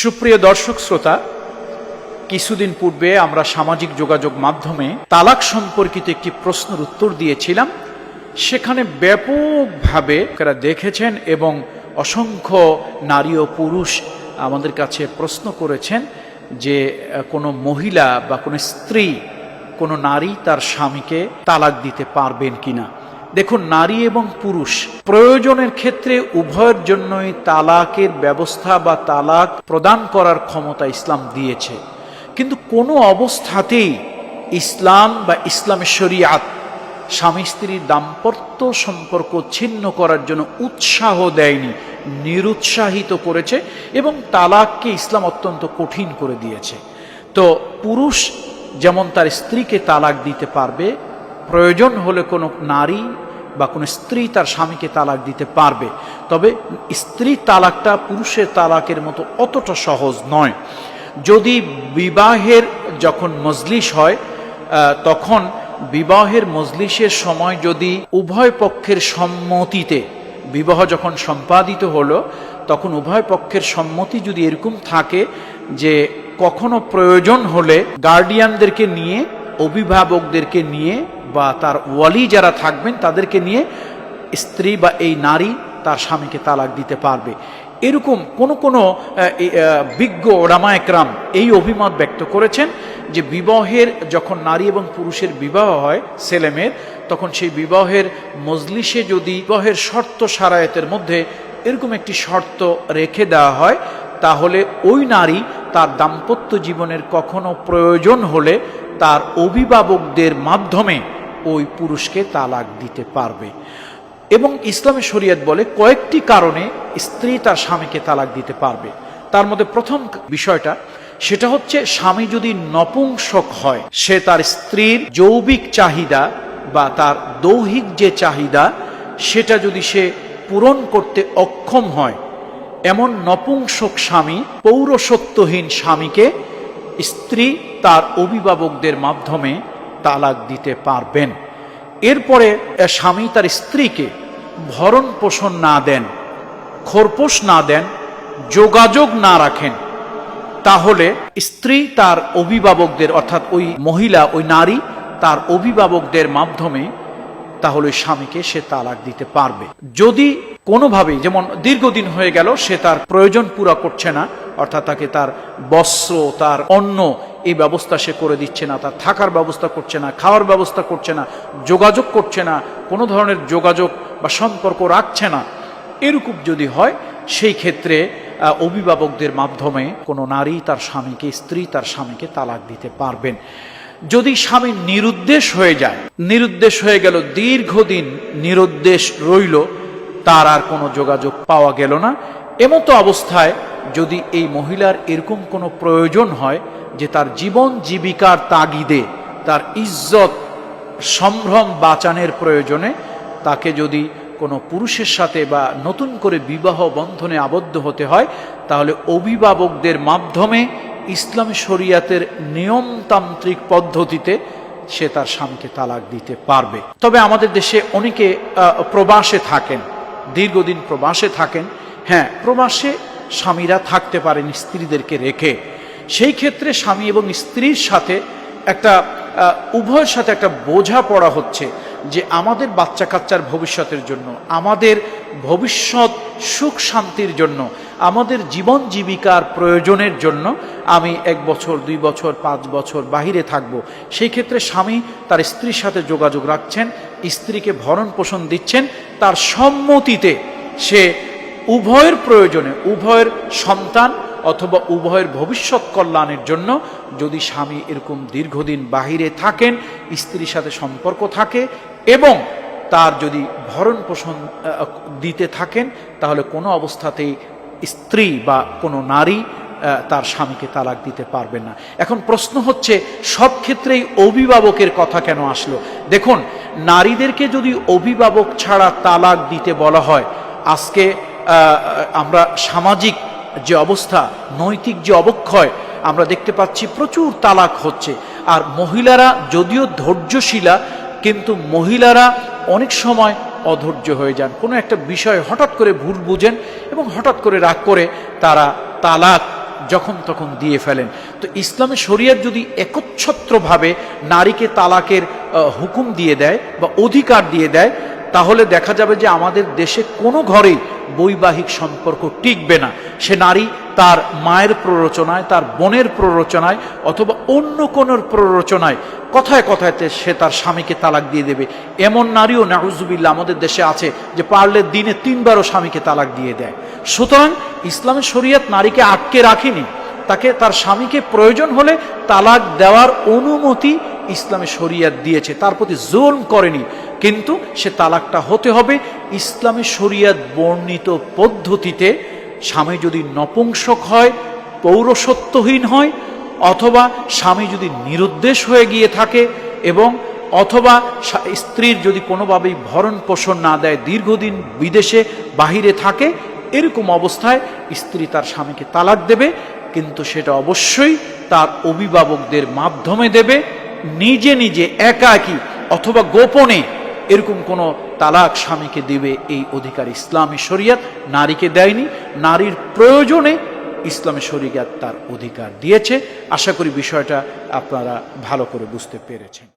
সুপ্রিয় দর্শক শ্রোতা, কিছুদিন পূর্বে আমরা সামাজিক যোগাযোগ মাধ্যমে তালাক সম্পর্কিত একটি প্রশ্নের উত্তর দিয়েছিলাম। সেখানে ব্যাপকভাবে তারা দেখেছেন এবং অসংখ্য নারী ও পুরুষ আমাদের কাছে প্রশ্ন করেছেন যে কোনো মহিলা বা কোনো স্ত্রী, কোনো নারী তার স্বামীকে তালাক দিতে পারবেন কিনা। দেখুন, নারী এবং পুরুষ প্রয়োজনের ক্ষেত্রে উভয়ের জন্যই তালাকের ব্যবস্থা বা তালাক প্রদান করার ক্ষমতা ইসলাম দিয়েছে। কিন্তু কোনো অবস্থাতেই ইসলাম বা ইসলামের শরিয়াত স্বামী স্ত্রীর দাম্পত্য সম্পর্ক ছিন্ন করার জন্য উৎসাহ দেয়নি, নিরুৎসাহিত করেছে এবং তালাককে ইসলাম অত্যন্ত কঠিন করে দিয়েছে। তো পুরুষ যেমন তার স্ত্রীকে তালাক দিতে পারবে প্রয়োজন হলে কোনো নারী বা কোনো স্ত্রী তার স্বামীকে তালাক দিতে পারবে। তবে স্ত্রী তালাকটা পুরুষের তালাকের মতো অতটা সহজ নয়। যদি বিবাহের যখন মজলিস হয় তখন বিবাহের মজলিসের সময় যদি উভয় পক্ষের সম্মতিতে বিবাহ যখন সম্পাদিত হলো, তখন উভয় পক্ষের সম্মতি যদি এরকম থাকে যে কখনো প্রয়োজন হলে গার্ডিয়ানদেরকে নিয়ে অভিভাবকদেরকে নিয়ে বা তার ওয়ালি যারা থাকবেন তাদেরকে নিয়ে স্ত্রী বা এই নারী তার স্বামীকে তালাক দিতে পারবে। এরকম কোন কোন বিজ্ঞ ওরামা একরাম এই অভিমত ব্যক্ত করেছেন যে বিবাহের যখন নারী এবং পুরুষের বিবাহ হয় ছেলেমেয়ের তখন সেই বিবাহের মজলিসে যদি বিবাহের শর্ত সারায়তের মধ্যে এরকম একটি শর্ত রেখে দেওয়া হয়, তাহলে ওই নারী তার দাম্পত্য জীবনের কখনো প্রয়োজন হলে তার অভিভাবকদের মাধ্যমে ওই পুরুষকে তালাক দিতে পারবে। এবং ইসলামী শরীয়ত বলে, কয়েকটি কারণে স্ত্রী তার স্বামীকে তালাক দিতে পারবে। তার মধ্যে প্রথম বিষয়টা, সেটা হচ্ছে স্বামী যদি নপুংসক হয়, সে তার স্ত্রীর যৌবিক চাহিদা বা তার দৈহিক যে চাহিদা, সেটা যদি সে পূরণ করতে অক্ষম হয়, এমন নপুংসক স্বামী পৌরসত্বহীন স্বামীকে স্ত্রী তার অভিভাবকদের মাধ্যমে তালাক দিতে পারবেন। এরপরে স্বামী তার স্ত্রীকে ভরণ পোষণ না দেন, খোরপোশ না দেন, যোগাযোগ না রাখেন। তাহলে স্ত্রী তার অভিভাবকদের, অর্থাৎ ওই মহিলা, ওই নারী তার অভিভাবকদের মাধ্যমে তাহলে স্বামীকে সে তালাক দিতে পারবে। যদি কোনোভাবেই, যেমন দীর্ঘদিন হয়ে গেল, সে তার প্রয়োজন পুরা করছে না অর্থাৎ তাকে তার বস্ত্র, তার অন্ন এই ব্যবস্থা সে করে দিচ্ছে না। তার থাকার ব্যবস্থা করছে না, খাওয়ার ব্যবস্থা করছে না, যোগাযোগ করছে না, কোনো ধরনের যোগাযোগ বা সম্পর্ক রাখছে না। এরকম যদি হয়, সেই ক্ষেত্রে অভিভাবকদের মাধ্যমে কোনো নারী তার স্বামীকে, স্ত্রী তার স্বামীকে তালাক দিতে পারবেন। যদি স্বামী নিরুদ্দেশ হয়ে যায়, নিরুদ্দেশ হয়ে গেল, দীর্ঘদিন নিরুদ্দেশ রইল, তার আর কোনো যোগাযোগ পাওয়া গেল না। এমতো অবস্থায় যদি এই মহিলার এরকম কোনো প্রয়োজন হয় যে তার জীবন জীবিকার তাগিদে, তার ইজ্জত সম্ভ্রম বাঁচানের প্রয়োজনে তাকে যদি কোনো পুরুষের সাথে বা নতুন করে বিবাহ বন্ধনে আবদ্ধ হতে হয়, তাহলে অভিভাবকদের মাধ্যমে ইসলাম শরিয়াতের নিয়মতান্ত্রিক পদ্ধতিতে সে তার স্বামীকে তালাক দিতে পারবে। তবে আমাদের দেশে অনেকে প্রবাসে থাকেন, দীর্ঘদিন প্রবাসে থাকেন। হ্যাঁ প্রবাসে স্বামীরা থাকতে পারেন স্ত্রীদেরকে রেখে। সেই ক্ষেত্রে স্বামী এবং স্ত্রীর সাথে একটা উভয়ের সাথে একটা বোঝা পড়া হচ্ছে যে আমাদের বাচ্চা কাচ্চার ভবিষ্যতের জন্য, আমাদের ভবিষ্যৎ সুখ শান্তির জন্য, আমাদের জীবন জীবিকার প্রয়োজনের জন্য আমি এক বছর, দুই বছর, পাঁচ বছর বাহিরে থাকব। সেই ক্ষেত্রে স্বামী তার স্ত্রীর সাথে যোগাযোগ রাখছেন, স্ত্রীকে ভরণ পোষণ দিচ্ছেন, তার সম্মতিতে সে উভয়ের প্রয়োজনে, উভয়ের সন্তান অথবা উভয়ের ভবিষ্যৎ কল্যাণের জন্য যদি স্বামী এরকম দীর্ঘদিন বাহিরে থাকেন, স্ত্রীর সাথে সম্পর্ক থাকে এবং তার যদি ভরণ পোষণ দিতে থাকেন, তাহলে কোনো অবস্থাতেই স্ত্রী বা কোনো নারী তার স্বামীকে তালাক দিতে পারবেন না। এখন প্রশ্ন হচ্ছে, সব ক্ষেত্রেই অভিভাবকের কথা কেন আসলো? দেখুন, নারীদেরকে যদি অভিভাবক ছাড়া তালাক দিতে বলা হয়, আজকে আমরা সামাজিক যে অবস্থা, নৈতিক যে অবক্ষয়, আমরা দেখতে পাচ্ছি প্রচুর তালাক হচ্ছে। আর মহিলারা যদিও ধৈর্যশীলা, কিন্তু মহিলারা অনেক সময় অধৈর্য হয়ে যান। কোনো একটা বিষয় হঠাৎ করে ভুল বুঝেন এবং হঠাৎ করে রাগ করে তারা তালাক যখন তখন দিয়ে ফেলেন। তো ইসলামী শরিয়ত যদি একচ্ছত্রভাবে নারীকে তালাকের হুকুম দিয়ে দেয় বা অধিকার দিয়ে দেয়, তাহলে দেখা যাবে যে আমাদের দেশে কোনো ঘরেই বৈবাহিক সম্পর্ক টিকবে না। সে নারী তার মায়ের প্ররোচনায়, তার বোনের প্ররোচনায় অথবা অন্য কোনোর প্ররোচনায় কথায় কথায়তে সে তার স্বামীকে তালাক দিয়ে দেবে। এমন নারীও নাউজুবিল্লা আমাদের দেশে আছে যে পারলে দিনে তিনবারও স্বামীকে তালাক দিয়ে দেয়। সুতরাং ইসলামের শরীয়ত নারীকে আটকে রাখেনি। তাকে, তার স্বামীকে প্রয়োজন হলে তালাক দেওয়ার অনুমতি ইসলামে শরিয়াত দিয়েছে। তার প্রতি জুলম করেনি। কিন্তু সে তালাকটা হতে হবে ইসলামী শরিয়াত বর্ণিত পদ্ধতিতে। স্বামী যদি নপুংসক হয় পৌরসত্বহীন হয়, অথবা স্বামী যদি নিরুদ্দেশ হয়ে গিয়ে থাকে এবং অথবা স্ত্রীর যদি কোনোভাবেই ভরণ পোষণ না দেয়, দীর্ঘদিন বিদেশে বাহিরে থাকে, এরকম অবস্থায় স্ত্রী তার স্বামীকে তালাক দেবে, কিন্তু সেটা অবশ্যই তার অভিভাবকদের মাধ্যমে দেবে। নিজে নিজে একাকী অথবা গোপনে এরকম কোনো তালাক স্বামীকে দেবে এই অধিকার ইসলামী শরিয়াত নারীকে দেয়নি, নারীর প্রয়োজনে ইসলামী শরিয়াত তার অধিকার দিয়েছে। আশা করি বিষয়টা আপনারা ভালো করে বুঝতে পেরেছেন।